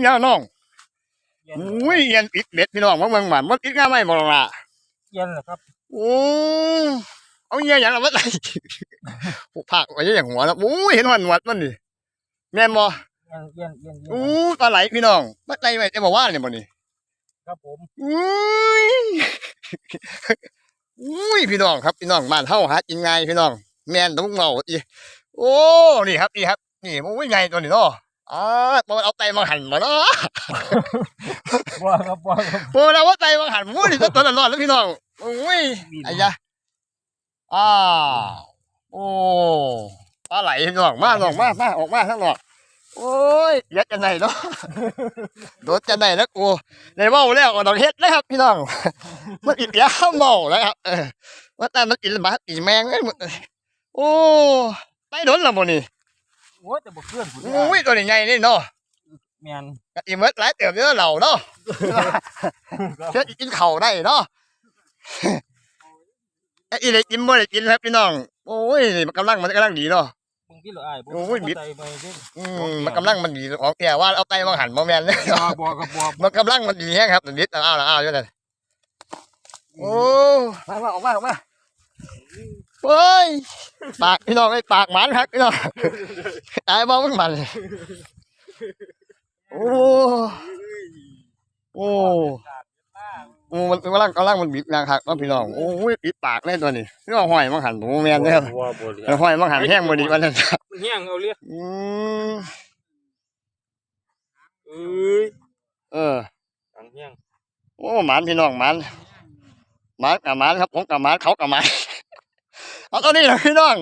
เนี่ยน้องเย็นอุ้ยเอียนอิดเด็ดพี่น้องมาเมืองหมันมันอิดง่ายไหมบอกละเย็นเหรอครับโอ้เอาเงี้ยอย่างละวัดไรผูกผักไว้อย่างหัวแล้วโอ้ยเห็นหันหวัดมันดิแม่นบ่เย็นเย็นเย็นเย็นอู้ปลาไหลพี่น้องปลาไหลไว้จะบอกว่าเนี่ยบ่นี่ครับผมอุ้ยอุ้ยพี่น้องครับพี่น้องบ้านเฮาหากินง่ายพี่น้องแม่นต้องเมาอีโอ้นี่ครับนี่ครับนี่มันวิ่งไงตัวนี้เนาะ อ๋อบ่เอาไตมาหั่นมาเนาะบัวครับบัวครับโอ้เราว่าไตมาหั่นโอ้ยนี่ตัวนั้นรอดแล้วพี่น้องโอ้ยไอ้ยะอ้าวโอ้ปลาไหลพี่น้องมาน้องมามาออกมาข้างนอกโอ้ยยัดจะไหนเนาะโดดจะไหนแล้วกูในเมาแล้วก็ต้องเฮ็ดนะครับ พี่น้อง มันอีกยาเมาแล้วครับเออว่าแต่มันกินหมาอีแมงเลยมึงโอ้ไปโดนและบ่นี่ โอ้ยแต่บ่เคลื่อนผู้โอ้ยตัวนี้ใหญ่นี่เนาะแม่นก็อีเมิดหลายเติบเยอะเหล่าเนาะเชื่อกินเข่าวได้เนาะไอ้อีเล็กกินบ่ได้กินครับพี่น้องโอ้ยมันกำลังมันกำลังดีเนาะ บางทีเราอ้ายบ่โอ้ยบิดใจไปเด้ออืมมันกำลังมันดีของแกว่าเอาไตมาหั่นบ่แม่นเลยบัวบัวครับบัวมันกำลังมันดีแฮะครับนิดเอาเอาเอาอยู่นั่นโอ้มามาออกมาออกมาเฮ้ยปากพี่น้องไอ้ปากหมันครับพี่น้อง ตายบ่มันมันโอ้โอ้โอ้มันกำลังกำลังมันบีบนางหักเนาะพี่น้องโอ้ยปิดปากแน่ตัวนี้นี่ว่าห้อยมังหันผมแม่นเด้อบัวบัวเหลือห้อยมังหันแห้งบ่ดีวันนั้นมันแห้งเอาเลยอืมเอ้ยเอออันแห้งโอ้หมันพี่น้องหมันหมันกับหมันครับผมกับหมันเขากับหมันเอาตอนนี้นะพี่น้อง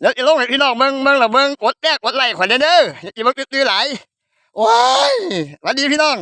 เดี๋ยวจะลงให้พี่น้องเบิ่งเบิ่งละเบิ่งกดแรกกดไลค์ขวัญเด้อเด้ออย่าอีบักตื้อๆหลายว้ายสวัสดีพี่น้อง